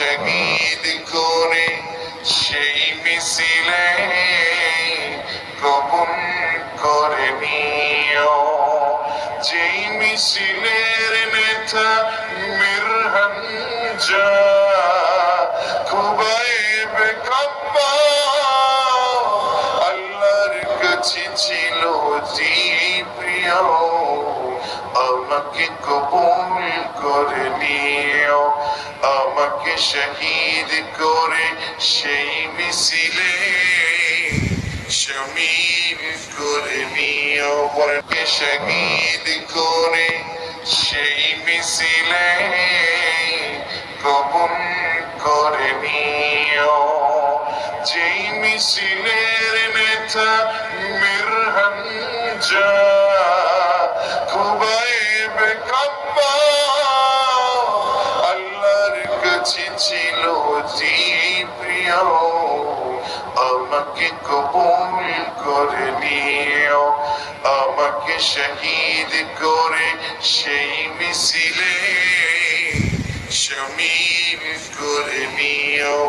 শহীদ করে সেই মিছিলে কবুল করে নিও। যেই মিছিলের নেতা মীর হামজা, খুবাইব আল্লাহর কাছে ছিল যে প্রিয় আমাকে কবুল করে নিও। আমাকে শহীদ করে সেই মিছিলে। শমীল করে নিও পরকে শহীদ করে সেই মিছিলে। কবুল করে নিও যেই মিছিলের নেতা মীর হামজা আমাকে কবুল করে নিও আমাকে শহীদ করে সেই মিছিলে শমীল করে নিও।